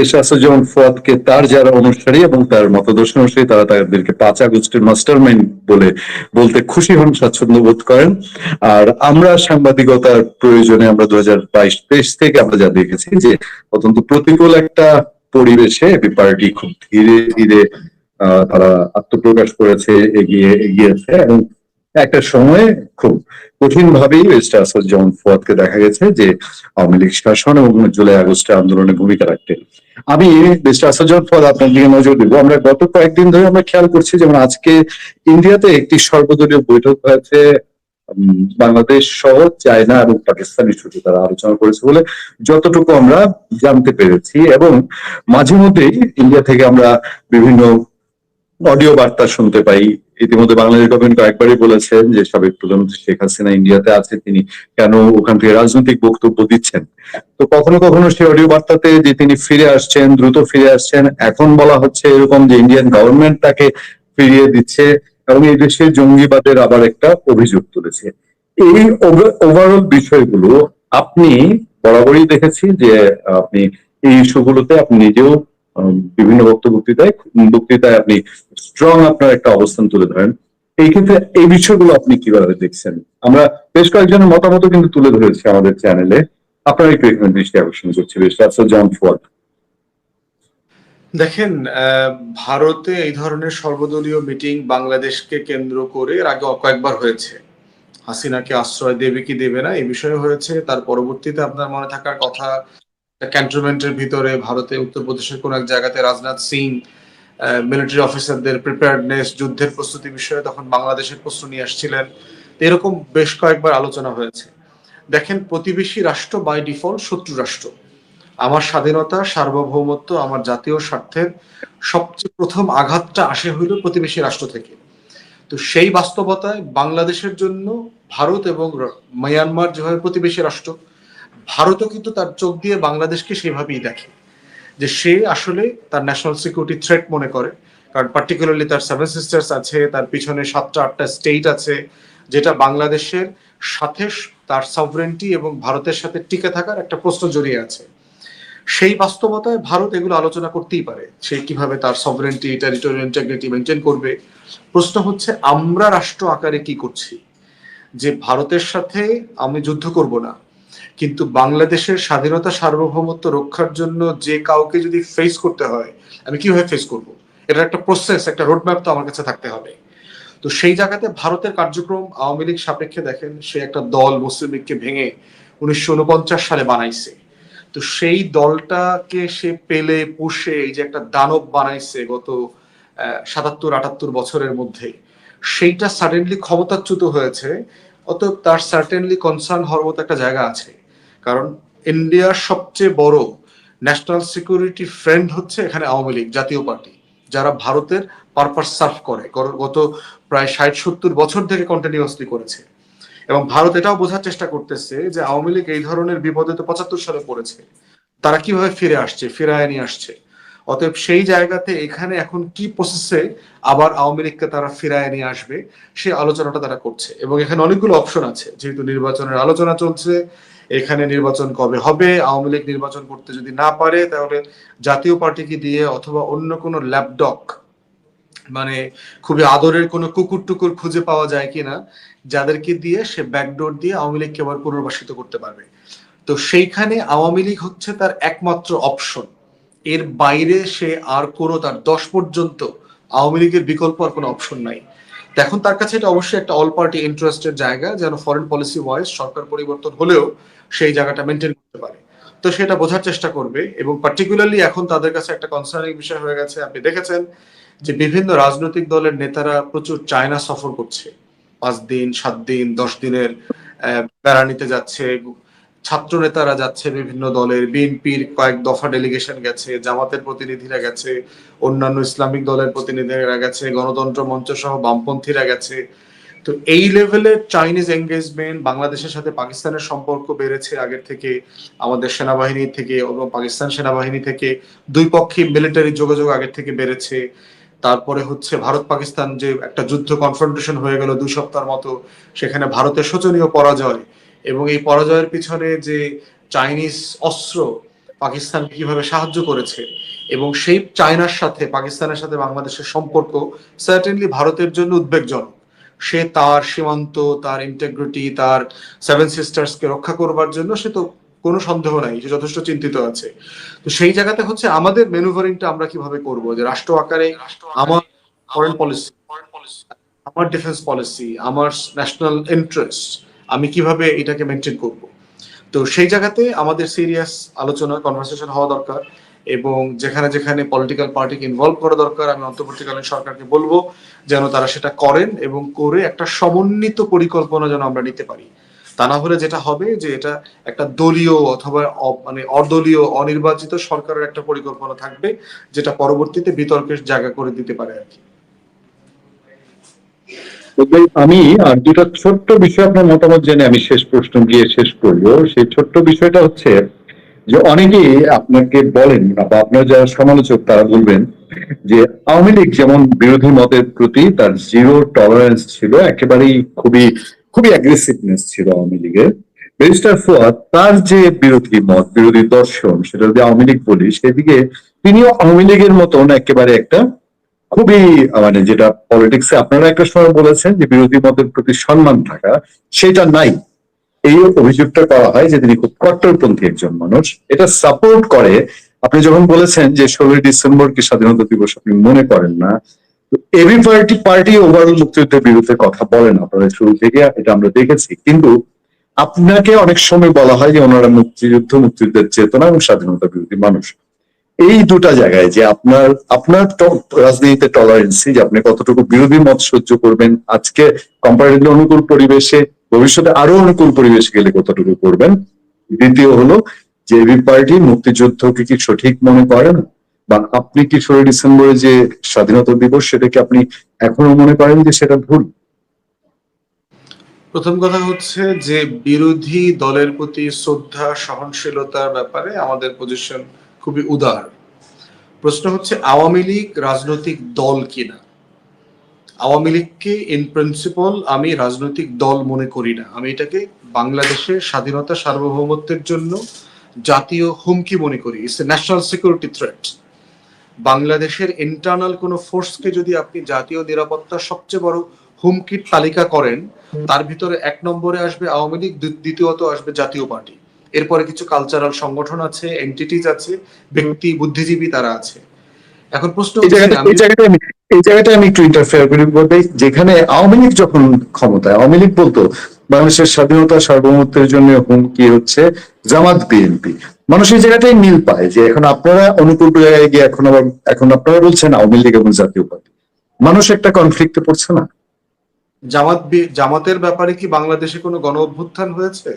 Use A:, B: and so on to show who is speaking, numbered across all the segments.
A: বেশাস যেমন ফুয়াদকে তার যারা অনুসারী এবং তার মতদর্শ অনুসারী, তারা তাদেরকে পাঁচ আগস্টের মাস্টার মাইন্ড বলে বলতে খুশি হন, স্বাচ্ছন্দ্য বোধ করেন। আর আমরা সাংবাদিকতার প্রয়োজনে আমরা দু হাজার বাইশ তেইশ থেকে আমরা যা দেখেছি যে অত্যন্ত প্রতিকূল একটা পরিবেশে পার্টি খুব ধীরে ধীরে তারা আত্মপ্রকাশ করেছে, এগিয়ে, এগিয়েছে এবং একটা সময়ে খুব কঠিন ভাবেই ওয়েস্ট আসাদ যেমন ফুয়াদকে দেখা গেছে যে আওয়ামী লীগ শাসন এবং জুলাই আগস্টে আন্দোলনে ভূমিকা রাখতে আমি মিস্টার আসাদুজ্জামান ফুয়াদ আপনার দিকে নজর দিব। আমরা গত কয়েকদিন ধরে আমরা খেয়াল করছি যেমন আজকে ইন্ডিয়াতে একটি সর্বদলীয় বৈঠক হয়েছে বাংলাদেশ সহ চায়না এবং পাকিস্তান ইস্যুতে তারা আলোচনা করেছে বলে যতটুকু আমরা জানতে পেরেছি এবং মাঝে মধ্যেই ইন্ডিয়া থেকে আমরা বিভিন্ন অডিও বার্তা শুনতে পাই। ইতিমধ্যে বাংলাদেশ গভর্নমেন্ট কয়েকবারই বলেছেন যে সাবেক প্রধানমন্ত্রী শেখ হাসিনা ইন্ডিয়াতে আছে, তিনি কেন ওখান থেকে রাজনৈতিক বক্তব্য দিচ্ছেন? তো কখনো কখনো সেই অডিও বার্তাতে যে তিনি ফিরে আসছেন, দ্রুত ফিরে আসছেন, এখন বলা হচ্ছে এরকম যে ইন্ডিয়ান গভর্নমেন্ট তাকে ফিরিয়ে দিচ্ছে এবং এই দেশে জঙ্গিবাদের আবার একটা অভিযোগ তুলেছে। এই ওভারঅল বিষয়গুলো আপনি বরাবরই দেখেছি যে আপনি এই ইস্যুগুলোতে আপনি নিজেও বিভিন্ন বক্তব্য বক্তৃতায় আপনি স্ট্রং আপনার একটা অবস্থান তুলে ধরেন। এই ক্ষেত্রে এই বিষয়গুলো আপনি কীভাবে দেখছেন? আমরা বেশ কয়েকজনের মতামত কিন্তু তুলে ধরেছি আমাদের চ্যানেলে আপনার একটু এখানে দৃষ্টি আকর্ষণ করছে বেশ। জন
B: দেখেন ভারতে এই ধরনের সর্বদলীয় মিটিং বাংলাদেশকে কেন্দ্র করে আগে কয়েকবার হয়েছে। হাসিনাকে আশ্রয় দেবে কি দেবে না, এই বিষয়ে হয়েছে। তার পরবর্তীতে আপনার মনে থাকার কথা ক্যান্টনমেন্টের ভিতরে ভারতে, উত্তরপ্রদেশের কোন এক জায়গাতে রাজনাথ সিং মিলিটারি অফিসারদের প্রিপেয়ারনেস যুদ্ধের প্রস্তুতি বিষয়ে তখন বাংলাদেশের প্রশ্ন নিয়ে আসছিলেন। এরকম বেশ কয়েকবার আলোচনা হয়েছে। দেখেন, প্রতিবেশী রাষ্ট্র বাই ডিফল্ট শত্রু রাষ্ট্র। আমার স্বাধীনতা, সার্বভৌমত্ব, আমার জাতীয় স্বার্থের সবচেয়ে প্রথম আঘাতটা আসে হইল প্রতিবেশী রাষ্ট্র থেকে। তো সেই বাস্তবতায় বাংলাদেশের জন্য ভারত এবং মায়ানমার যেভাবে প্রতিবেশী রাষ্ট্র ভারতও কিন্তু তার চোখ দিয়ে বাংলাদেশকে সেভাবেই দেখে, যে সে আসলে তার ন্যাশনাল সিকিউরিটি থ্রেট মনে করে। কারণ পার্টিকুলারলি তার সেভেন সিস্টার্স আছে, তার পিছনে সাতটা, আটটা স্টেট আছে, যেটা বাংলাদেশের সাথে তার সভরেন্টি এবং ভারতের সাথে টিকে থাকার একটা প্রশ্ন জড়িয়ে আছে। সেই বাস্তবতায় ভারত এগুলো আলোচনা করতেই পারে, সে কীভাবে তার সভরেন্টি টেরিটোরিয়াল ইন্টিগ্রিটি মেনটেন করবে। প্রশ্ন হচ্ছে, আমরা রাষ্ট্র আকারে কি করছি? যে ভারতের সাথে আমি যুদ্ধ করব না কিন্তু বাংলাদেশের স্বাধীনতা সার্বভৌমত্ব রক্ষার জন্য যে কাউকে যদি ফেস করতে হয়, আমি কীভাবে ফেস করব? এটা একটা প্রসেস একটা রোডম্যাপ তো আমার কাছে থাকতে হবে। তো সেই জায়গাতে ভারতের কার্যক্রম আওয়ামী লীগ সাপেক্ষে দেখেন, সে একটা দল মুসলিম লীগকে ভেঙে উনিশশো উনপঞ্চাশ সালে বানাইছে। তো সেই দলটাকে সে পেলে, পুষে, এই যে একটা দানব বানাইছে গত সাতাত্তর আটাত্তর বছরের মধ্যে, সেইটা সাডেনলি ক্ষমতাচ্যুত হয়েছে। অতএব তার সার্টেনলি কনসার্ন হওয়ার মতো একটা জায়গা আছে। কারণ ইন্ডিয়ার সবচেয়ে বড় ন্যাশনাল সিকিউরিটি ফ্রেন্ড হচ্ছে এখানে আওয়ামী লীগ, জাতীয় পার্টি, যারা ভারতের পারপাস সার্ভ করে। গত প্রায় ষাট, সত্তর বছর থেকে কন্টিনিউয়াসলি করেছে। এবং ভারত এটাও বোঝার চেষ্টা করতেছে যে আওয়ামী লীগ এই ধরনের বিপদে তো পঁচাত্তর সালে পড়েছে। তারা কীভাবে ফিরে আসছে, ফিরায় নিয়ে আসছে? অতএব সেই জায়গাতে এখানে এখন কি প্রসেসে আবার আওয়ামী লীগকে তারা ফিরায় নিয়ে আসবে, সেই আলোচনাটা তারা করছে। এবং এখানে অনেকগুলো অপশন আছে, যেহেতু নির্বাচনের আলোচনা চলছে, এখানে নির্বাচন কবে হবে, আওয়ামী লীগ নির্বাচন করতে যদি না পারে, তাহলে জাতীয় পার্টিকে দিয়ে অথবা অন্য কোনো ল্যাপডক মানে খুবই আদরের কোনো কুকুর টুকুর খুঁজে পাওয়া যায় কিনা, যাদেরকে দিয়ে সে ব্যাকডোর দিয়ে আওয়ামী লীগকে আবার পুনর্বাসিত করতে পারবে। তো সেইখানে আওয়ামী লীগ হচ্ছে তার একমাত্র অপশন এর বাইরে সে আর কোনো তার দশ পর্যন্ত আওয়ামী লীগের বিকল্প আর কোনো অপশন নাই। এখন তার কাছে এটা অবশ্যই একটা অল পার্টি ইন্টারেস্টের জায়গা যেন ফরেন পলিসি ওয়াইজ সরকার পরিবর্তন হলেও সেই জায়গাটা মেনটেন করতে পারে। তো সেটা বোঝার চেষ্টা করবে এবং পার্টিকুলারলি এখন তাদের কাছে একটা কনসার্নিং বিষয় হয়ে গেছে। আপনি দেখেছেন যে বিভিন্ন রাজনৈতিক দলের নেতারা প্রচুর চায়না সফর করছে। পাঁচ দিন, সাত দিন, দশ দিনের বেড়ানিতে যাচ্ছে ছাত্র নেতারা যাচ্ছে বিভিন্ন দলের, বিএনপির কয়েক দফা ডেলিগেশন গেছে, জামাতের প্রতিনিধিরা গেছে, অন্যান্য ইসলামিক দলের প্রতিনিধিরা গেছে, গণতন্ত্র মঞ্চ সহ বামপন্থীরা গেছে। তো এই লেভেলের চাইনিজ এঙ্গেজমেন্ট বাংলাদেশের সাথে পাকিস্তানের সম্পর্ক বেড়েছে আগের থেকে, আমাদের সেনাবাহিনী থেকে এবং পাকিস্তান সেনাবাহিনী থেকে। দুই পক্ষে মিলিটারি যোগাযোগ আগের থেকে বেড়েছে। তারপরে হচ্ছে ভারত পাকিস্তান যে একটা যুদ্ধ কনফ্রন্টেশন হয়ে গেল দুই সপ্তাহের মতো, সেখানে ভারতের শোচনীয় পরাজয়। এবং এই পরাজয়ের পিছনে যে চাইনিজ অস্ত্র পাকিস্তানকে কীভাবে সাহায্য করেছে এবং সেই চায়নার সাথে, পাকিস্তানের সাথে বাংলাদেশের সম্পর্ক সার্টেনলি ভারতের জন্য উদ্বেগজনক। সে তার সীমান্ত, তার ইন্টেগ্রিটি তার সেভেন সিস্টার্সকে রক্ষা করবার জন্য সে তো কোনো সন্দেহ নাই, সে যথেষ্ট চিন্তিত আছে। তো সেই জায়গাতে হচ্ছে আমাদের মেনুভারিংটা আমরা কীভাবে করব? যে রাষ্ট্র আকারে আমার ফরেন পলিসি আমার ডিফেন্স পলিসি আমার ন্যাশনাল ইন্টারেস্ট আমি কীভাবে এটাকে মেনটেন করব? তো সেই জায়গাতে আমাদের সিরিয়াস আলোচনা কনভারসেশন হওয়া দরকার এবং যেখানে যেখানে পলিটিক্যাল পার্টিকে ইনভলভ করা দরকার, আমি অন্তর্বর্তীকালীন সরকারকে বলব যেন তারা সেটা করেন এবং করে একটা সমন্বিত পরিকল্পনা যেন আমরা নিতে পারি। তা না হলে যেটা হবে যে এটা একটা দলীয় অথবা মানে অদলীয়, অনির্বাচিত সরকারের একটা পরিকল্পনা থাকবে যেটা পরবর্তীতে বিতর্কের জায়গা করে দিতে পারে আর কি।
A: আমি আর দুটা ছোট্ট বিষয় আপনার মতামত জেনে আমি শেষ প্রশ্ন গিয়ে শেষ করব। সেই ছোট্ট বিষয়টা হচ্ছে যে অনেকেই আপনাকে বলেন বা আপনার যারা সমালোচক তারা বলবেন যে আওয়ামী লীগ যেমন বিরোধী মতের প্রতি তার জিরো টলারেন্স ছিল, একেবারেই খুবই খুবই অ্যাগ্রেসিভনেস ছিল আওয়ামী লীগের। ব্যারিস্টার ফুয়াদ তার যে বিরোধী মত, বিরোধী দর্শন, সেটা যদি আওয়ামী লীগ বলি, সেদিকে তিনিও আওয়ামী লীগের মতন একেবারে একটা খুবই মানে যেটা পলিটিক্সে আপনারা একটা সময় বলেছেন যে বিরোধী মতের প্রতি সম্মান থাকা, সেটা নাই। এই অভিযোগটা করা হয় যে তিনি খুব কট্টরপন্থী একজন মানুষ। এটা সাপোর্ট করে। আপনি যখন বলেছেন যে ষোলোই ডিসেম্বর কি স্বাধীনতা দিবস আপনি মনে করেন না এবি পার্টি পার্টি ওভারঅল মুক্তিযুদ্ধের বিরুদ্ধে কথা বলেন আপনারা শুরু থেকে, এটা আমরা দেখেছি। কিন্তু আপনাকে অনেক সময় বলা হয় যে ওনারা মুক্তিযুদ্ধ, মুক্তিযুদ্ধের চেতনা এবং স্বাধীনতা বিরোধী মানুষ। এই দুটা জায়গায় যে আপনার আপনার রাজনীতিতে টলারেন্সি যে আপনি কতটুকু বিরোধী মত সহ্য করবেন, আজকে কম্পারেটিভলি অনুকূল পরিবেশে, ভবিষ্যতে আরও অনুকূল পরিবেশে গেলে কতটুকু করবেন? দ্বিতীয় হলো যে এবি পার্টি মুক্তিযুদ্ধকে কি সঠিক মনে করেন? বা আপনি কি ষোলোই ডিসেম্বরে যে স্বাধীনতা দিবস সেটাকে আপনি এখনও মনে করেন যে সেটা ভুল?
B: প্রথম কথা হচ্ছে যে বিরোধী দলের প্রতি শ্রদ্ধা, সহনশীলতার ব্যাপারে আমাদের পজিশন খুবই উদার। প্রশ্ন হচ্ছে আওয়ামী লীগ রাজনৈতিক দল কিনা? আওয়ামী লীগকে ইন প্রিন্সিপাল আমি রাজনৈতিক দল মনে করি না। আমি এটাকে বাংলাদেশের স্বাধীনতা সার্বভৌমত্বের জন্য জাতীয় হুমকি মনে করি। It's a national security threat বাংলাদেশের ইন্টারনাল কোনো ফোর্সকে যদি আপনি জাতীয় নিরাপত্তার সবচেয়ে বড় হুমকির তালিকা করেন তার ভিতরে এক নম্বরে আসবে আওয়ামী লীগ দ্বিতীয়ত আসবে জাতীয় পার্টি। এরপরে কিছু কালচারাল সংগঠন আছে এন্টিটিজ আছে ব্যক্তি বুদ্ধিজীবী তারা আছে। এখন প্রশ্ন
A: এই জায়গাটা
B: আমি
A: একটু ইন্টারফেয়ার করি বলতে যেখানে আওয়ামী লীগ যখন ক্ষমতায় আওয়ামী লীগ বলতো বাংলাদেশের স্বাধীনতা সার্বভৌমত্বের জন্য হুমকি হচ্ছে জামাত বিএনপি। মানুষ এই জায়গাটাই মিল পায় যে এখন আপনারা অনুকূল জায়গায় গিয়ে এখন আবার এখন আপনারা বলছেন আওয়ামী লীগ এবং জাতীয় পার্টি। মানুষ একটা কনফ্লিক্টে পড়ছে না।
B: জামাত জামাতের ব্যাপারে কি বাংলাদেশে কোনো গণ অভ্যুত্থান হয়েছে?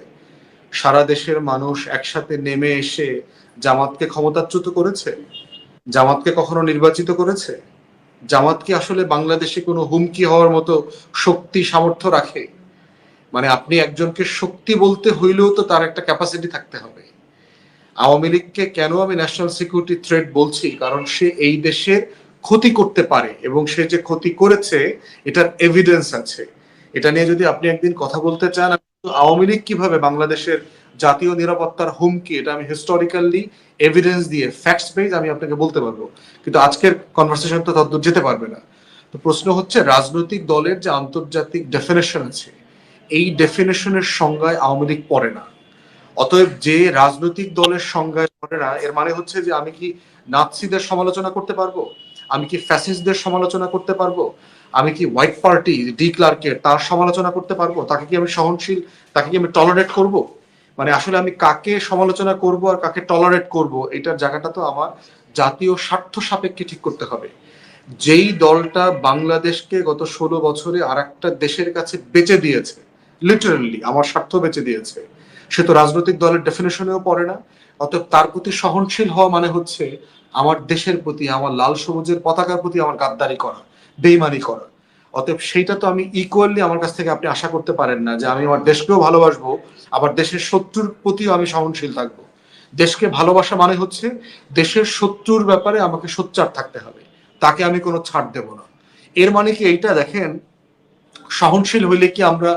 B: সারা দেশের মানুষ একসাথে নেমে এসে জামাতকে ক্ষমতাচ্যুত করেছে? জামাতকে কখনো নির্বাচিত করেছে? জামাত কি আসলে বাংলাদেশে কোনো হুমকি হওয়ার মতো শক্তি, সামর্থ্য রাখে? মানে আপনি একজনকে শক্তি বলতে হইলেও তো তার একটা ক্যাপাসিটি থাকতে হবে। আওয়ামী লীগকে কেন আমি ন্যাশনাল সিকিউরিটি থ্রেট বলছি? কারণ সে এই দেশের ক্ষতি করতে পারে এবং সে যে ক্ষতি করেছে, এটার এভিডেন্স আছে। এটা নিয়ে যদি আপনি একদিন কথা বলতে চান আওয়ামী লীগ কীভাবে বাংলাদেশের জাতীয় নিরাপত্তার হুমকি, এটা আমি হিস্টোরিক্যালি এভিডেন্স দিয়ে ফ্যাক্টস বেজ আমি আপনাকে বলতে পারব। কিন্তু আজকের কনভারসেশন তো তত যেতে পারবে না। তো প্রশ্ন হচ্ছে, রাজনৈতিক দলের যে আন্তর্জাতিক ডেফিনেশন আছে, এই ডেফিনেশনের সংজ্ঞায় আওয়ামী লীগ পড়ে না। অতএব যে রাজনৈতিক দলের সংজ্ঞায় পড়ে না, এর মানে হচ্ছে যে আমি কি নাৎসিদের সমালোচনা করতে পারব? আমি কি ফ্যাসিস্টদের সমালোচনা করতে পারব? আমি কি হোয়াইট পার্টি ডি ক্লার্কের তার সমালোচনা করতে পারব? তাকে কি আমি সহনশীল, তাকে কি আমি টলারেট করব? মানে আসলে আমি কাকে সমালোচনা করব আর কাকে টলারেট করব, এটার জায়গাটা তো আমার জাতীয় স্বার্থ সাপেক্ষে ঠিক করতে হবে। যেই দলটা বাংলাদেশকে গত ষোলো বছরে আর একটা দেশের কাছে বেঁচে দিয়েছে লিটারালি আমার স্বার্থ বেঁচে দিয়েছে, সে তো রাজনৈতিক দলের ডেফিনেশনেও পড়ে না, অতএব তার প্রতি সহনশীল হওয়া মানে হচ্ছে আমার দেশের প্রতি, আমার লাল সবুজের পতাকার প্রতি আমার গাদ্দারি করা। বেইমানি করা। অতএব সেইটা তো আমি ইকুয়ালি আমার কাছ থেকে আপনি আশা করতে পারেন না যে আমি আমার দেশকেও ভালোবাসবো, আবার দেশের শত্রুর প্রতিও আমি সহনশীল থাকব। দেশকে ভালোবাসা মানে হচ্ছে দেশের শত্রুর ব্যাপারে আমাকে সোচ্চার থাকতে হবে। তাকে আমি কোনো ছাড় দেব না। এর মানে কি এইটা দেখেন, সহনশীল হইলে কি আমরা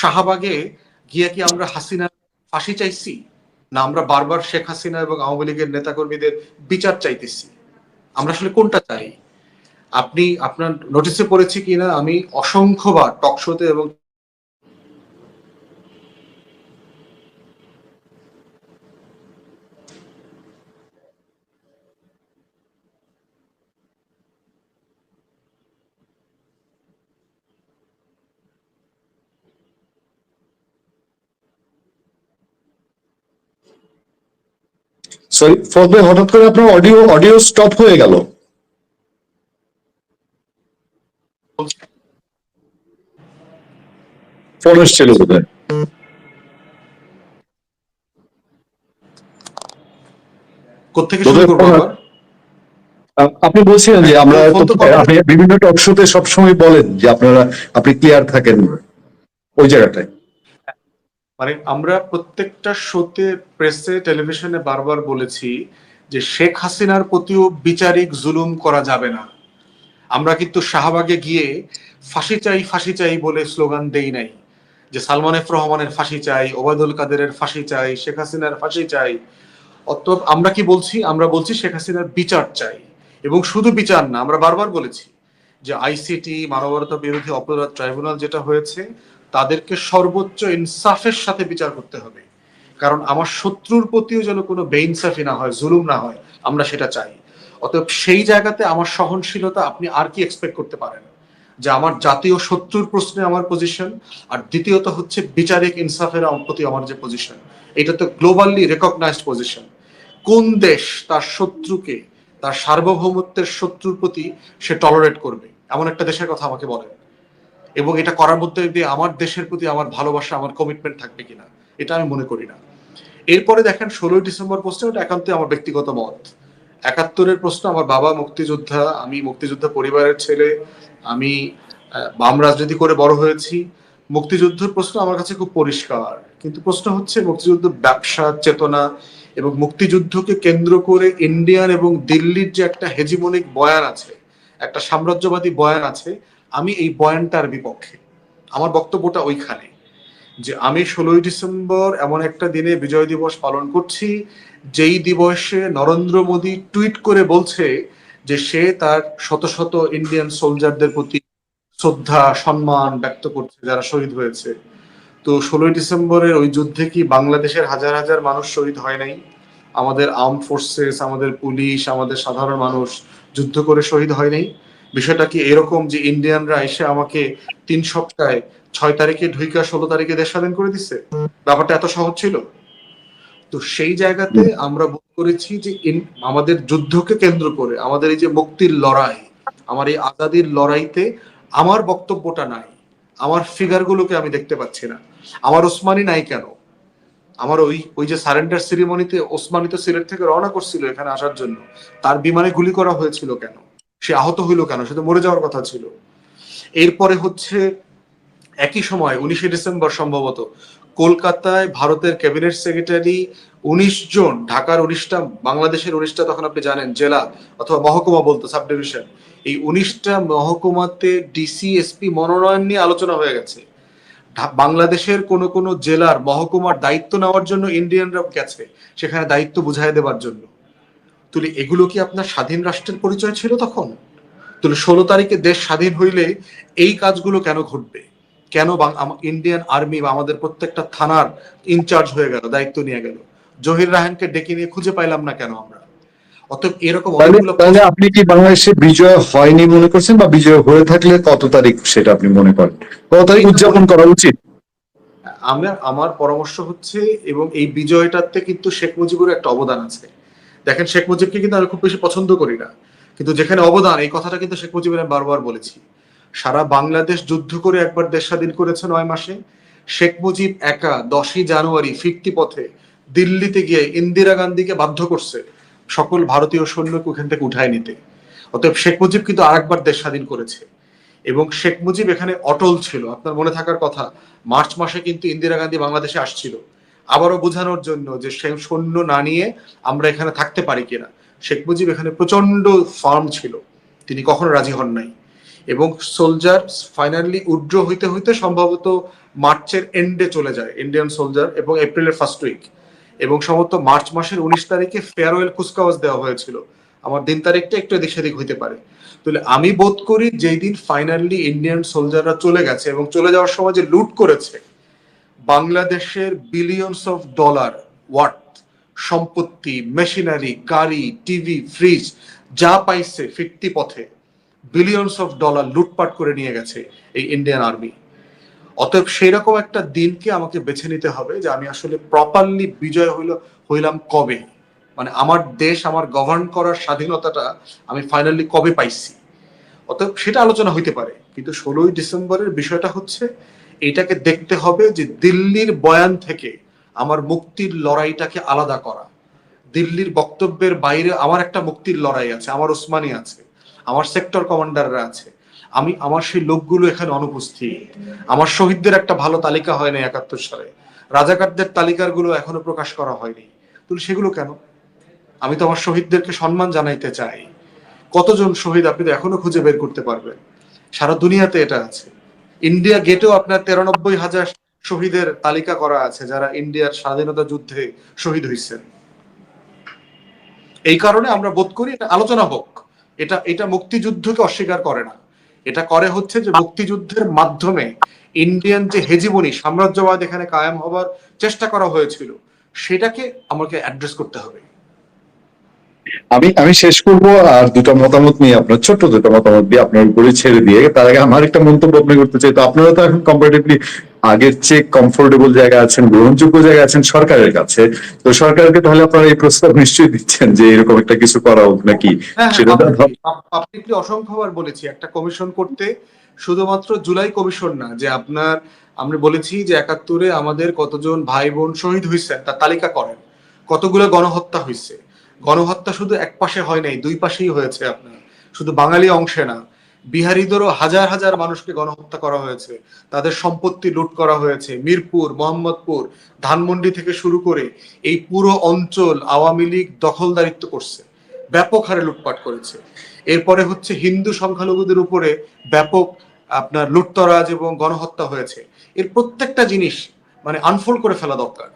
B: শাহবাগে গিয়ে কি আমরা হাসিনা ফাঁসি চাইছি? না, আমরা বারবার শেখ হাসিনা এবং আওয়ামী লীগের নেতাকর্মীদের বিচার চাইতেছি। আমরা আসলে কোনটা চাই? আপনি আপনার নোটিসে পড়েছি কিনা, আমি অসংখ্যবার টকশোতে এবং
A: সরি ফর হঠাৎ করে আপনার অডিও অডিও স্টপ হয়ে গেল। ফোন এসছিল বোধহয়।
B: কোথেকে শুরু করব
A: ফোন-
B: আবার?
A: আ- আপনি বলছিলেন যে আমরা
B: তো করা-
A: আপনি বিভিন্ন টক শোতে সবসময় বলেন যে আপনারা আপনি ক্লিয়ার থাকেন ওই জায়গাটায়।
B: মানে আমরা প্রত্যেকটা শোতে প্রেসে টেলিভিশনে বারবার বলেছি যে শেখ হাসিনার প্রতিও বিচারিক জুলুম করা যাবে না। আমরা কিন্তু শাহবাগে গিয়ে ফাঁসি চাই ফাঁসি চাই বলে স্লোগান দেই নাই। যে সালমান এফ রহমানের ফাঁসি চাই, ওবায়দুল কাদেরের ফাঁসি চাই, শেখ হাসিনার ফাঁসি চাই। অতএব আমরা কি বলছি? আমরা বলছি শেখ হাসিনার বিচার চাই। এবং শুধু বিচার না, আমরা বারবার বলেছি যে আইসিটি মানবতা বিরোধী অপরাধ ট্রাইব্যুনাল যেটা হয়েছে, তাদেরকে সর্বোচ্চ ইনসাফের সাথে বিচার করতে হবে। কারণ আমার শত্রুর প্রতিও যেন কোনো বেইনসাফি না হয়, জুলুম না হয়, আমরা সেটা চাই। অতএব সেই জায়গাতে আমার সহনশীলতা আপনি আর কি এক্সপেক্ট করতে পারেন? যে আমার জাতীয় শত্রুর প্রশ্নে আমার পজিশন আর দ্বিতীয়ত হচ্ছে বিচারিক ইনসাফের প্রতি আমার যে পজিশন এটা তো গ্লোবালি রেকগনাইজড পজিশন কোন দেশ তার শত্রুকে, তার সার্বভৌমত্বের শত্রুর প্রতি সে টলারেট করবে? এমন একটা দেশের কথা আমাকে বলেন। এবং এটা করার মধ্যে দিয়ে আমার দেশের প্রতি আমার ভালোবাসা, আমার কমিটমেন্ট থাকবে কিনা, এটা আমি মনে করি না। এরপরে দেখেন, ষোলোই ডিসেম্বর প্রশ্ন ওটা একান্ত আমার ব্যক্তিগত মত। একাত্তরের প্রশ্ন, আমার বাবা মুক্তিযোদ্ধা, আমি মুক্তিযোদ্ধা পরিবারের ছেলে, আমি বাম রাজনীতি করে বড় হয়েছি। মুক্তিযুদ্ধের প্রশ্ন আমার কাছে খুব পরিষ্কার, কিন্তু প্রশ্ন হচ্ছে মুক্তিযুদ্ধ ব্যবসা, চেতনা এবং মুক্তিযুদ্ধকে কেন্দ্র করে ইন্ডিয়ান এবং দিল্লির যে একটা হেজিমনিক বয়ান আছে, একটা সাম্রাজ্যবাদী বয়ান আছে, আমি এই বয়ানটার বিপক্ষে। আমার বক্তব্যটা ওইখানে। যে আমি ষোলোই ডিসেম্বর এমন একটা দিনে বিজয় দিবস পালন করছি, যেই দিবসে নরেন্দ্র মোদী টুইট করে বলছে যে সে তার শত শত ইন্ডিয়ান সোলজারদের প্রতি শ্রদ্ধা, সম্মান ব্যক্ত করছে যারা শহীদ হয়েছে। তো ষোলোই ডিসেম্বরের ওই যুদ্ধে কি বাংলাদেশের হাজার হাজার মানুষ শহীদ হয় নাই? আমাদের আর্ম ফোর্সেস, আমাদের পুলিশ, আমাদের সাধারণ মানুষ যুদ্ধ করে শহীদ হয় নাই? বিষয়টা কি এরকম যে ইন্ডিয়ানরা এসে আমাকে তিন সপ্তাহে ছয় তারিখে ঢুইকা ষোলো তারিখে দেশ স্বাধীন করে দিছে। ব্যাপারটা এত সহজ ছিল? তো সেই জায়গাতে আমরা বোধ করেছি যে আমাদের যুদ্ধকে কেন্দ্র করে আমাদের এই যে মুক্তির লড়াই আমার এই আজাদির লড়াইতে আমার বক্তব্যটা নাই। আমার ফিগারগুলোকে আমি দেখতে পাচ্ছি না। আমার ওসমানি নাই কেন? আমার ওই ওই যে সারেন্ডার সেরিমনিতে ওসমানি তো সিলেট থেকে রওনা করছিল এখানে আসার জন্য। তার বিমানে গুলি করা হয়েছিল কেন? সে আহত হইল কেন? সে তো মরে যাওয়ার কথা ছিল। এরপরে হচ্ছে একই সময় উনিশে ডিসেম্বর সম্ভবত কলকাতায় ভারতের ক্যাবিনেট সেক্রেটারি উনিশ জন, ঢাকার উনিশটা, বাংলাদেশের উনিশটা তখন আপনি জানেন, জেলা অথবা মহকুমা বলতো সাব ডিভিশন এই উনিশটা মহকুমাতে ডিসি এসপি মনোনয়ন নিয়ে আলোচনা হয়ে গেছে। বাংলাদেশের কোন কোন জেলার মহকুমার দায়িত্ব নেওয়ার জন্য ইন্ডিয়ানরা গেছে, সেখানে দায়িত্ব বুঝাই দেবার জন্য। তুলি, এগুলো কি আপনার স্বাধীন রাষ্ট্রের পরিচয় ছিল তখন? তুলি, ষোলো তারিখে দেশ স্বাধীন হইলে এই কাজগুলো কেন ঘটবে? কেন ইন্ডিয়ান আর্মি বা আমাদের প্রত্যেকটা থানার ইনচার্জ হয়ে গেল দায়িত্ব নিয়ে গেল? জহির রাহানকে ডেকে নিয়ে খুঁজে পাইলাম না কেন আমরা? অতএব এরকম
A: তাহলে আপনি কি বাংলাদেশে বিজয় হয়নি মনে করছেন বা বিজয় হয়ে থাকলে কত তারিখ সেটা আপনি মনে করেন? কত তারিখ উদযাপন করা উচিত?
B: আমার আমার পরামর্শ হচ্ছে এবং এই বিজয়টাতে কিন্তু শেখ মুজিবের একটা অবদান আছে। দেখেন শেখ মুজিবকে কিন্তু আমি খুব বেশি পছন্দ করি না। কিন্তু যেখানে অবদান এই কথাটা কিন্তু শেখ মুজিবের আমি বারবার বলেছি। সারা বাংলাদেশ যুদ্ধ করে একবার দেশ স্বাধীন করেছে নয় মাসে। শেখ মুজিব একা দশই জানুয়ারি ফিরতি পথে দিল্লিতে গিয়ে ইন্দিরা গান্ধীকে বাধ্য করছে সকল ভারতীয় সৈন্যকে ওখান থেকে উঠায় নিতে। অতএব শেখ মুজিব কিন্তু আরেকবার দেশ স্বাধীন করেছে। এবং শেখ মুজিব এখানে অটল ছিল, আপনার মনে থাকার কথা। মার্চ মাসে কিন্তু ইন্দিরা গান্ধী বাংলাদেশে আসছিল। আবারও বোঝানোর জন্য যে সৈন্য না নিয়ে আমরা এখানে থাকতে পারি কিনা। শেখ মুজিব এখানে প্রচণ্ড ফার্ম ছিল। তিনি কখনো রাজি হন নাই। এবং সোলজার ফাইনালি উড্র হইতে হইতে সম্ভবত মার্চের এন্ডে চলে যায় ইন্ডিয়ান সোলজার এবং এপ্রিলের ফার্স্ট উইক এবং সম্ভবত মার্চ মাসের উনিশ তারিখে ফেয়ারওয়েল কুচকাওয়াজ দেওয়া হয়েছিল। আমার দিন তারিখটা একটু এদিক সেদিক হইতে পারে। তাহলে আমি বোধ করি যেই দিন ফাইনালি ইন্ডিয়ান সোলজাররা চলে গেছে এবং চলে যাওয়ার সময় যে লুট করেছে, বাংলাদেশের বিলিয়নস অফ ডলার ওয়াট সম্পত্তি মেশিনারি গাড়ি টিভি ফ্রিজ যা পাইছে ফিরতি পথে বিলিয়নস অফ ডলার লুটপাট করে নিয়ে গেছে এই ইন্ডিয়ান আর্মি অতএব সেই রকম একটা দিনকে আমাকে বেছে নিতে হবে যে আমি আসলে প্রপারলি বিজয় হইল, হইলাম কবে? মানে আমার দেশ, আমার গভর্ন করার স্বাধীনতাটা আমি ফাইনালি কবে পাইছি? অতএব সেটা আলোচনা হইতে পারে। কিন্তু ষোলোই ডিসেম্বরের বিষয়টা হচ্ছে, এটাকে দেখতে হবে যে দিল্লির বয়ান থেকে আমার মুক্তির লড়াইটাকে আলাদা করা। দিল্লির বক্তব্যের বাইরে আমার একটা মুক্তির লড়াই আছে, আমার ওসমানি আছে। আমার সেক্টর কমান্ডাররা আছে। আমি, আমার সেই লোকগুলো এখানে অনুপস্থিত। আমার শহীদদের একটা ভালো তালিকা হয় না একাত্তর সালে। রাজাকারদের তালিকাগুলো এখনও প্রকাশ করা হয়নি। তাহলে সেগুলো কেন? আমি তো আমার শহীদদেরকে সম্মান জানাইতে চাই। কতজন শহীদ আপনি তো এখনও খুঁজে বের করতে পারবেন? সারা দুনিয়াতে এটা আছে। ইন্ডিয়া গেটেও আপনার তেরানব্বই হাজার শহীদের তালিকা করা আছে, যারা ইন্ডিয়ার স্বাধীনতা যুদ্ধে শহীদ হয়েছেন এই কারণে আমরা বোধ করি আলোচনা হোক। এটা এটা মুক্তিযুদ্ধকে অস্বীকার করে না। এটা করে হচ্ছে যে মুক্তিযুদ্ধের মাধ্যমে ইন্ডিয়ান যে হেজিমনি, সাম্রাজ্যবাদ এখানে কায়েম হবার চেষ্টা করা হয়েছিল, সেটাকে আমাকে অ্যাড্রেস করতে হবে।
A: আমি আমি শেষ করব, আর দুটো মতামত নিয়ে, আপনার ছোট্ট দুটো মতামত দিয়ে আপনার উপরে ছেড়ে দিয়ে, তার আগে আমার একটা মন্তব্য আপনি করতে চাই। তো আপনারা তো এখন কম্পারেটিভলি আগের চেয়ে কমফোর্টেবল জায়গা আছেন গ্রহণযোগ্য জায়গা আছেন সরকারের কাছে। তো সরকারকে তাহলে আপনারা এই প্রস্তাব নিশ্চয়ই দিচ্ছেন যে এরকম একটা কিছু করা হোক নাকি? সেটা তো
B: পাবলিকলি অসংখ্যবার বলেছি একটা কমিশন করতে শুধুমাত্র জুলাই কমিশন না যে আপনার আমরা বলেছি যে একাত্তরে আমাদের কতজন ভাই বোন শহীদ হয়েছেন তার তালিকা করেন। কতগুলো গণহত্যা হয়েছে? গণহত্যা শুধু এক পাশে হয় নাই দুই পাশেই হয়েছে আপনার। শুধু বাঙালি অংশে না বিহারিদেরও হাজার হাজার মানুষকে গণহত্যা করা হয়েছে। তাদের সম্পত্তি লুট করা হয়েছে। মিরপুর, মোহাম্মদপুর, ধানমন্ডি থেকে শুরু করে এই পুরো অঞ্চল আওয়ামী লীগ দখলদারিত্ব করছে। ব্যাপক হারে লুটপাট করেছে। এরপরে হচ্ছে হিন্দু সংখ্যালঘুদের উপরে ব্যাপক আপনার লুটতরাজ এবং গণহত্যা হয়েছে। এর প্রত্যেকটা জিনিস মানে আনফোল্ড করে ফেলা দরকার।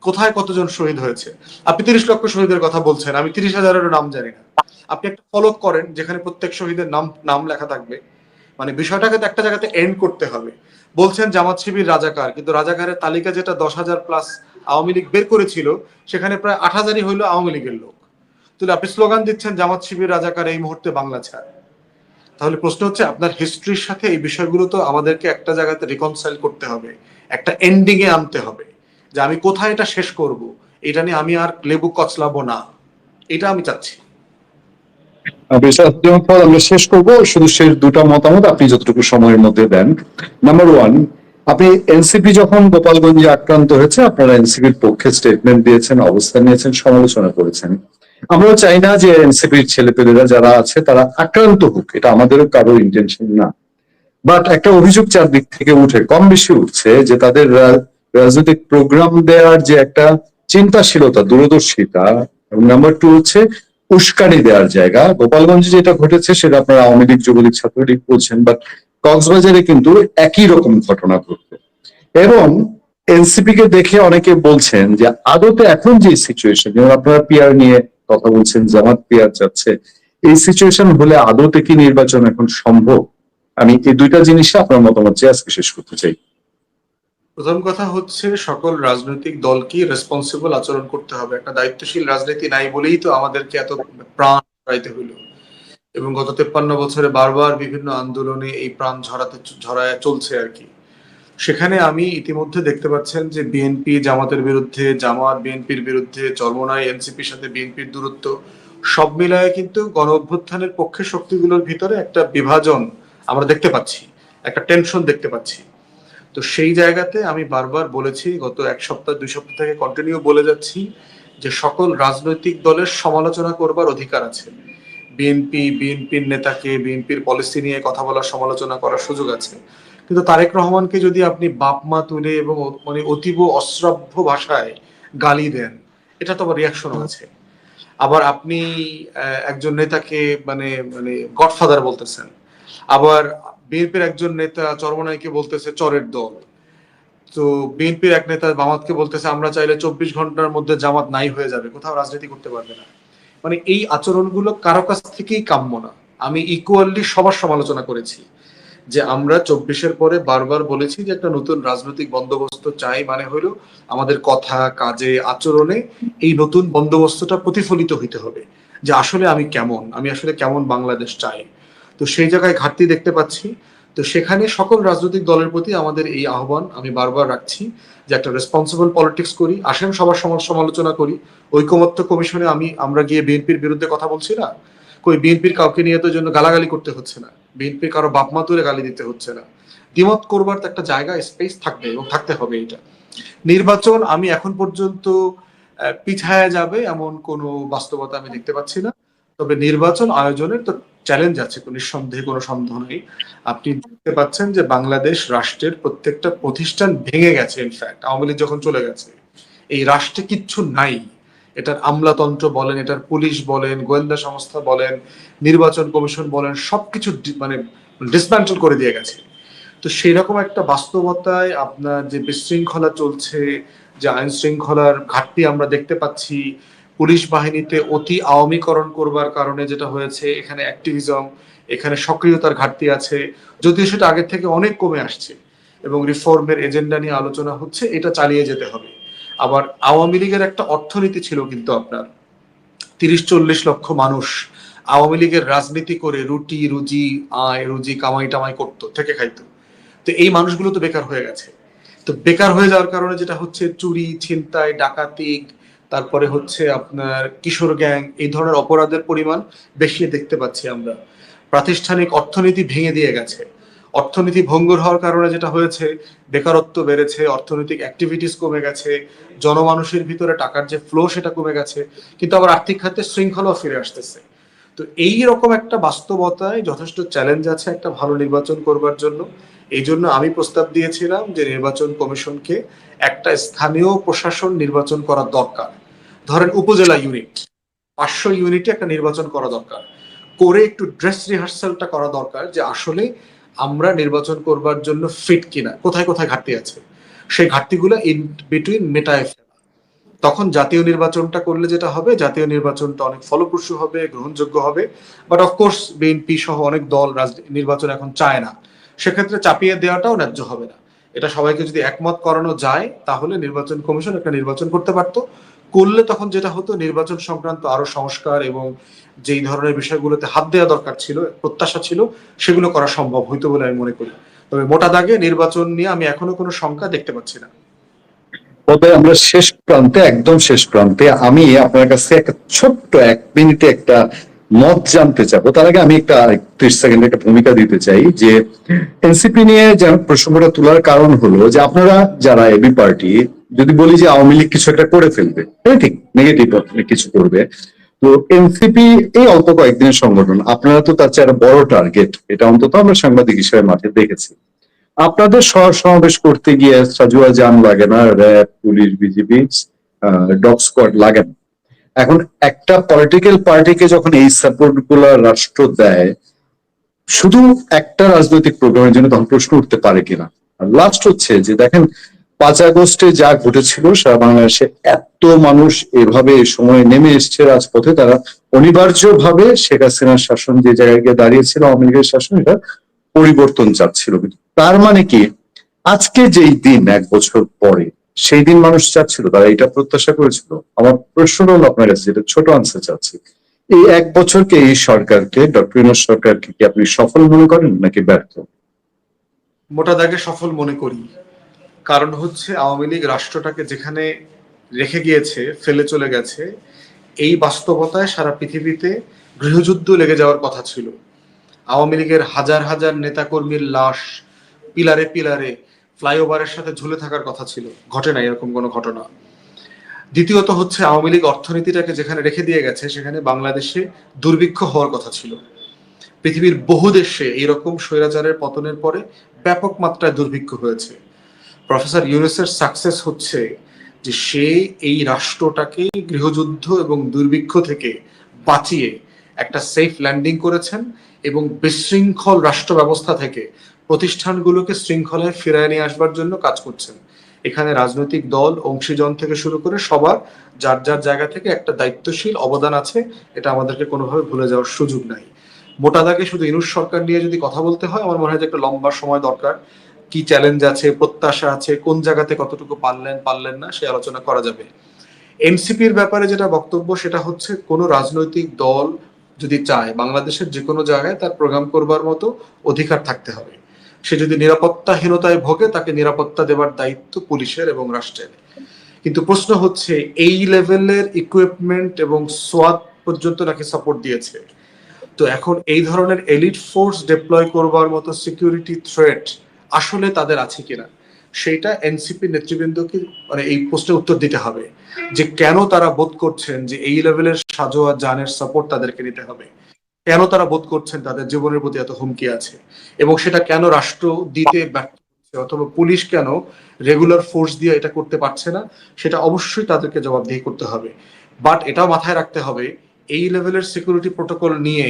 B: কোথায় কতজন শহীদ হয়েছে? আপনি তিরিশ লক্ষ শহীদের কথা বলছেন, আমি তিরিশ হাজারেরও নাম জানি না। আপনি একটা ফলো করেন যেখানে প্রত্যেক শহীদের নাম নাম লেখা থাকবে। মানে বিষয়টাকে তো একটা জায়গাতে এন্ড করতে হবে। বলছেন জামাত শিবির রাজাকার, কিন্তু রাজাকারের তালিকা যেটা দশ হাজার প্লাস আওয়ামী লীগ বের করেছিল, সেখানে প্রায় আট হাজারই হইল আওয়ামী লীগের লোক। তাহলে আপনি স্লোগান দিচ্ছেন জামাত শিবির রাজাকার, এই মুহূর্তে বাংলা ছাড়। তাহলে প্রশ্ন হচ্ছে, আপনার হিস্ট্রির সাথে এই বিষয়গুলো তো আমাদেরকে একটা জায়গাতে রিকনসাইল করতে হবে, একটা এন্ডিং এ আনতে হবে, যে আমি কোথায় এটা শেষ করব? এটা নিয়ে আমি আর লেবু কচলাবো না। এটা আমি চাচ্ছি।
A: আমরা শেষ করব। শুধু শেষ দুটো মতামত আপনি যতটুকু সময়ের মধ্যে দেন। নাম্বার ওয়ান আপনি এনসিপি যখন গোপালগঞ্জে আক্রান্ত হয়েছে, আপনারা এনসিপির পক্ষে স্টেটমেন্ট দিয়েছেন, অবস্থান নিয়েছেন, সমালোচনা করেছেন। আমরা চাই না যে এনসিপির ছেলেপেলেরা যারা আছে, তারা আক্রান্ত হোক। এটা আমাদেরও কারও ইন্টেনশন না। বাট একটা অভিযোগ চারদিক থেকে উঠে, কম বেশি উঠছে যে তাদের রাজনৈতিক প্রোগ্রাম দেওয়ার যে একটা চিন্তাশীলতা, দূরদর্শিতা, এবং নাম্বার টু হচ্ছে উস্কানি দেওয়ার জায়গা। গোপালগঞ্জে যেটা ঘটেছে, সেটা আপনারা আওয়ামী লীগ যুবলীগ ছাত্রলীগ বলছেন বাট কক্সবাজারে কিন্তু একই রকম ঘটনা ঘটবে। এবং এনসিপি কে দেখে অনেকে বলছেন যে আদতে এখন যে সিচুয়েশন যেমন আপনারা পিআর নিয়ে কথা বলছেন, জামাত পিআর যাচ্ছে, এই সিচুয়েশন হলে আদতে কি নির্বাচন এখন সম্ভব? আমি এই দুইটা জিনিসে আপনার মতামত চেয়ে আজকে শেষ করতে চাই।
B: প্রথম কথা হচ্ছে সকল রাজনৈতিক দলকে রেসপন্সিবল আচরণ করতে হবে? একটা দায়িত্বশীল রাজনীতি নাই বলেই তো আমাদেরকে এত প্রাণ ঝরাইতে হইল। এবং গত তেপ্পান্ন বছরে বারবার বিভিন্ন আন্দোলনে এই প্রাণ ঝরাতে ঝরায় চলছে আর কি। সেখানে আমি ইতিমধ্যে দেখতে পাচ্ছেন যে বিএনপি জামাতের বিরুদ্ধে, জামাত বিএনপির বিরুদ্ধে চরমনায় এনসিপির সাথে বিএনপির দূরত্ব, সব মিলায় কিন্তু গণ অভ্যুত্থানের পক্ষে শক্তিগুলোর ভিতরে একটা বিভাজন আমরা দেখতে পাচ্ছি, একটা টেনশন দেখতে পাচ্ছি। তো সেই জায়গাতে আমি বারবার বলেছি, গত এক সপ্তাহ, দুই সপ্তাহ থেকে কন্টিনিউ বলে যাচ্ছি যে সকল রাজনৈতিক দলের সমালোচনা করবার অধিকার আছে। বিএনপি, বিএনপির নেতাকে, বিএনপির পলিসি নিয়ে কথা বলার সমালোচনা করার সুযোগ আছে। কিন্তু তারেক রহমানকে যদি আপনি বাপ মা তুলে এবং মানে অতীব অশ্রাব্য ভাষায় গালি দেন, এটা তো আবার রিয়াকশন আছে। আবার আপনি একজন নেতাকে মানে মানে গডফাদার বলতেছেন। আবার বিএনপির একজন নেতা চরমনাইকে বলতেছে, চরের দল। তো বিএনপির এক নেতা জামাতকে বলতেছে, আমরা চাইলে চব্বিশ ঘণ্টার মধ্যে জামাত নাই হয়ে যাবে, কোথাও রাজনীতি করতে পারবে না। মানে এই আচরণগুলো কারও কাছ থেকেই কাম্য না। আমি ইকুয়ালি সবার সমালোচনা করেছি যে আমরা চব্বিশের পরে বারবার বলেছি যে একটা নতুন রাজনৈতিক বন্দোবস্ত চাই মানে হলো আমাদের কথা, কাজে, আচরণে এই নতুন বন্দোবস্তটা প্রতিফলিত হইতে হবে যে আসলে আমি কেমন, আমি আসলে কেমন বাংলাদেশ চাই। তো সেই জায়গায় ঘাটতি দেখতে পাচ্ছি। তো সেখানে সকল রাজনৈতিক দলের প্রতি আমাদের এই আহ্বান আমি বারবার রাখছি যে একটা রেসপন্সিবল পলিটিক্স করি, আসেন সবার সমা- সমালোচনা করি। ঐকমত্য কমিশনে আমি, আমরা গিয়ে বিএনপির বিরুদ্ধে কথা বলছি না? কই বিএনপির কাউকে নিয়ে তো জন্য গালাগালি করতে হচ্ছে না। বিএনপির কারও বাপ মা তুলে গালি দিতে হচ্ছে না। দ্বিমত করবার তো একটা জায়গা স্পেস থাকবে এবং থাকতে হবে এটা। নির্বাচন আমি এখন পর্যন্ত পিছায়া যাবে এমন কোনো বাস্তবতা আমি দেখতে পাচ্ছি না। তবে নির্বাচন আয়োজনের তো চ্যালেঞ্জ আছে নিঃসন্দেহে কোনো সন্দেহ নেই। আপনি দেখতে পাচ্ছেন যে বাংলাদেশ রাষ্ট্রের প্রত্যেকটা প্রতিষ্ঠান ভেঙে গেছে ইনফ্যাক্ট আওয়ামী লীগ যখন চলে গেছে, এই রাষ্ট্রে কিচ্ছু নাই। এটার আমলাতন্ত্র বলেন, এটার পুলিশ বলেন, গোয়েন্দা সংস্থা বলেন, নির্বাচন কমিশন বলেন, সবকিছু মানে ডিসম্যান্টল করে দিয়ে গেছে। তো সেই রকম একটা বাস্তবতায় আপনার যে বিশৃঙ্খলা চলছে, যে আইন শৃঙ্খলার ঘাটতি আমরা দেখতে পাচ্ছি পুলিশ বাহিনীতে অতি আওয়ামীকরণ করবার কারণে যেটা হয়েছে, এখানে অ্যাক্টিভিজম এখানে সক্রিয়তার ঘাটতি আছে, যদিও সেটা আগের থেকে অনেক কমে আসছে এবং রিফর্মের এজেন্ডা নিয়ে আলোচনা হচ্ছে, এটা চালিয়ে যেতে হবে। আবার আওয়ামী লীগের একটা অর্থনীতি ছিল কিন্তু আপনার, তিরিশ চল্লিশ লক্ষ মানুষ আওয়ামী লীগের রাজনীতি করে রুটি, রুজি, আয়, রুজি, কামাই টামাই করতো, থেকে খাইতো। তো এই মানুষগুলো তো বেকার হয়ে গেছে। তো বেকার হয়ে যাওয়ার কারণে যেটা হচ্ছে, চুরি, ছিনতাই, ডাকাতি তারপরে হচ্ছে আপনার কিশোর গ্যাং, এই ধরনের অপরাধের পরিমাণ বেশি দেখতে পাচ্ছি আমরা। প্রাতিষ্ঠানিক অর্থনীতি ভেঙে দিয়ে গেছে। অর্থনীতি ভঙ্গুর হওয়ার কারণে যেটা হয়েছে, বেকারত্ব বেড়েছে, অর্থনৈতিক অ্যাক্টিভিটিস কমে গেছে, জনমানুষের ভিতরে টাকার যে ফ্লো সেটা কমে গেছে, কিন্তু আবার আর্থিক খাতে শৃঙ্খলাও ফিরে আসতেছে। তো এই রকম একটা বাস্তবতায় যথেষ্ট চ্যালেঞ্জ আছে একটা ভালো নির্বাচন করবার জন্য। এই জন্য আমি প্রস্তাব দিয়েছিলাম যে নির্বাচন কমিশনকে একটা স্থানীয় প্রশাসন নির্বাচন করা দরকার। ধরেন উপজেলা ইউনিট পাঁচশো ইউনিটে একটা নির্বাচন করা দরকার। করে একটু ড্রেস রিহার্সালটা করা দরকার যে আসলে আমরা নির্বাচন করবার জন্য ফিট কিনা, কোথায় কোথায় ঘাটতি আছে? সেই ঘাটতিগুলো ইন বিটুইন মেটায় ফেলা। তখন জাতীয় নির্বাচনটা করলে যেটা হবে, জাতীয় নির্বাচনটা অনেক ফলপ্রসূ হবে, গ্রহণযোগ্য হবে। বাট অফকোর্স বিএনপি সহ অনেক দল নির্বাচন এখন চায় না। সেক্ষেত্রে চাপিয়ে দেওয়াটাও ন্যায্য হবে না। এটা সবাইকে যদি একমত করানো যায়, তাহলে নির্বাচন কমিশন একটা নির্বাচন করতে পারতো। করলে তখন যেটা হতো, নির্বাচন সংক্রান্ত আরও সংস্কার এবং যেই ধরনের বিষয়গুলোতে হাত দেওয়া দরকার ছিল, প্রত্যাশা ছিল, সেগুলো করা সম্ভব হইতো বলে আমি মনে করি। তবে মোটা দাগে নির্বাচন নিয়ে আমি এখনও কোনো সংখ্যা দেখতে পাচ্ছি না।
A: তবে আমরা শেষ প্রান্তে, একদম শেষ প্রান্তে, আমি আপনার কাছে একটা ছোট্ট এক মিনিটে একটা মত জানতে চাবো। তার আগে আমি একটা ত্রিশ সেকেন্ডে একটা ভূমিকা দিতে চাই যে, এনসিপি নিয়ে যে প্রসঙ্গটা তোলার কারণ হলো যে, আপনারা যারা এবি পার্টি যদি বলি যে আওয়ামী লীগ কিছু একটা করে ফেলবে ঠিক নেগেটিভ কিছু করবে। তো এনসিপি এই অল্প কয়েকদিনের সংগঠন, আপনারা তো তার চেয়ে বড় টার্গেট এটা অন্তত আমরা সাংবাদিক হিসেবে মাঠে দেখেছি। আপনাদের সহ সমাবেশ করতে গিয়ে সাজুয়া যান লাগে না RAB police BGB dog squad লাগে না। এখন একটা পলিটিক্যাল পার্টিকে যখন এই সাপোর্ট রাষ্ট্র দেয়, শুধু একটা রাজনৈতিক প্রোগ্রামের জন্য তখন প্রশ্ন উঠতে পারে কিনা? আর লাস্ট হচ্ছে যে দেখেন পাঁচ আগস্টে যা ঘটেছিল, সারা বাংলাদেশে এত মানুষ এভাবে সময় নেমে এসছে রাজপথে। তারা অনিবার্যভাবে শেখ হাসিনার শাসন যে জায়গায় গিয়ে দাঁড়িয়েছিল, আওয়ামী লীগের শাসন, এটা পরিবর্তন চাচ্ছিল। তার মানে কি? আজকে যেই দিন এক বছর পরে, সেই দিন মানুষ চাচ্ছিল, তারা এটা প্রত্যাশা করেছিল। আমার প্রশ্ন হলো আপনার কাছে, যেটা ছোট আনসার চাচ্ছি। এই এক বছরকে এই সরকারকে, ডক্টর ইউনুস সরকারকে কি আপনি সফল মনে করেন নাকি ব্যর্থ?
B: মোটা দাগে সফল মনে করি। কারণ হচ্ছে আওয়ামী লীগ রাষ্ট্রটাকে যেখানে রেখে গিয়েছে, ফেলে চলে গেছে, এই বাস্তবতায় সারা পৃথিবীতে গৃহযুদ্ধ লেগে যাওয়ার কথা ছিল। আওয়ামী লীগের হাজার হাজার নেতাকর্মীর লাশ পিলারে পিলারে ফ্লাইওভারের সাথে ঝুলে থাকার কথা ছিল। ঘটে না এরকম কোনো ঘটনা। দ্বিতীয়ত হচ্ছে আওয়ামী লীগ অর্থনীতিটাকে যেখানে রেখে দিয়ে গেছে, সেখানে বাংলাদেশে দুর্ভিক্ষ হওয়ার কথা ছিল। পৃথিবীর বহু দেশে এরকম স্বৈরাচারের পতনের পরে ব্যাপক মাত্রায় দুর্ভিক্ষ হয়েছে। প্রফেসর ইউনুসের সাকসেস হচ্ছে যে সে এই রাষ্ট্রটাকে গৃহযুদ্ধ এবং দুর্ভিক্ষ থেকে বাঁচিয়ে একটা সেফ ল্যান্ডিং করেছেন এবং বিশৃঙ্খল রাষ্ট্র ব্যবস্থা থেকে প্রতিষ্ঠানগুলোকে শৃঙ্খলায় ফিরায় নিয়ে আসবার জন্য কাজ করছেন। এখানে রাজনৈতিক দল, অংশীজন থেকে শুরু করে সবার, যার যার জায়গা থেকে একটা দায়িত্বশীল অবদান আছে, এটা আমাদেরকে কোনোভাবে ভুলে যাওয়ার সুযোগ নাই। মোটা দাগে শুধু ইনুস সরকার নিয়ে যদি কথা বলতে হয়, আমার মনে হয় যে একটা লম্বা সময় দরকার। কি চ্যালেঞ্জ আছে, প্রত্যাশা আছে, কোন জায়গাতে কতটুকু পারলেন পারলেন না সে আলোচনা করা যাবে। এনসিপির ব্যাপারে যেটা বক্তব্য, সেটা হচ্ছে কোনো রাজনৈতিক দল যদি চায়, বাংলাদেশের যে কোনো জায়গায় তার প্রোগ্রাম করবার মতো অধিকার থাকতে হবে। সে যদি নিরাপত্তাহীনতায় ভোগে, তাকে নিরাপত্তা দেওয়ার দায়িত্ব পুলিশের এবং রাষ্ট্রের। কিন্তু প্রশ্ন হচ্ছে, এই লেভেলের ইকুইপমেন্ট এবং সোয়াদ পর্যন্ত নাকি সাপোর্ট দিয়েছে? তো এখন এই ধরনের এলিট ফোর্স ডিপ্লয় করবার মতো সিকিউরিটি থ্রেট আসলে তাদের আছে কিনা? সেইটা এনসিপি নেতৃবৃন্দকে মানে এই প্রশ্নের উত্তর দিতে হবে। যে কেন তারা বোধ করছেন যে এই লেভেলের সাজোয়া জানের সাপোর্ট তাদেরকে নিতে হবে? কেন তারা বোধ করছেন তাদের জীবনের প্রতি এত হুমকি আছে? এবং সেটা কেন রাষ্ট্র দিতে ব্যর্থ অথবা পুলিশ কেন রেগুলার ফোর্স দিয়ে এটা করতে পারছে না? সেটা অবশ্যই তাদেরকে জবাবদিহি করতে হবে। বাট এটাও মাথায় রাখতে হবে, এই লেভেলের সিকিউরিটি প্রোটোকল নিয়ে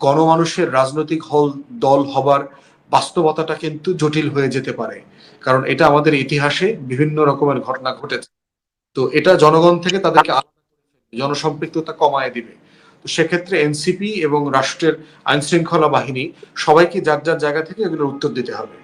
B: গণমানুষের রাজনৈতিক হল দল হবার বাস্তবতাটা কিন্তু জটিল হয়ে যেতে পারে। কারণ এটা আমাদের ইতিহাসে বিভিন্ন রকমের ঘটনা ঘটেছে। তো এটা জনগণ থেকে তাদেরকে জনসম্পৃক্ততা কমায় দিবে। তো সেক্ষেত্রে এনসিপি এবং রাষ্ট্রের আইনশৃঙ্খলা বাহিনী সবাইকে যার যার জায়গা থেকে এগুলোর উত্তর দিতে হবে।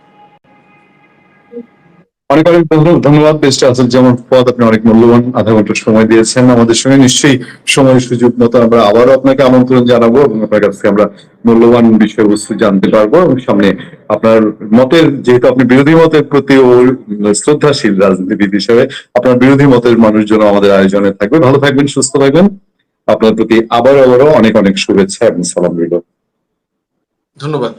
A: অনেক অনেক ধন্যবাদ। বেস্ট আসল যেমন পদ আপনি অনেক মূল্যবান আধা ঘণ্টা সময় দিয়েছেন। আমাদের সঙ্গে নিশ্চয়ই সময় সুযোগ মতো আমরা আবারও আপনাকে আমন্ত্রণ জানাব এবং আপনার কাছ থেকে আমরা মূল্যবান বিষয়বস্তু জানতে পারব এবং সামনে আপনার মতের, যেহেতু আপনি বিরোধী মতের প্রতি ও শ্রদ্ধাশীল রাজনীতিবিদ হিসেবে, আপনার বিরোধী মতের মানুষজন আমাদের আয়োজনে থাকবে। ভালো থাকবেন, সুস্থ থাকবেন। আপনার প্রতি আবার আবারও অনেক অনেক শুভেচ্ছা এবং সালাম রইল।
B: ধন্যবাদ।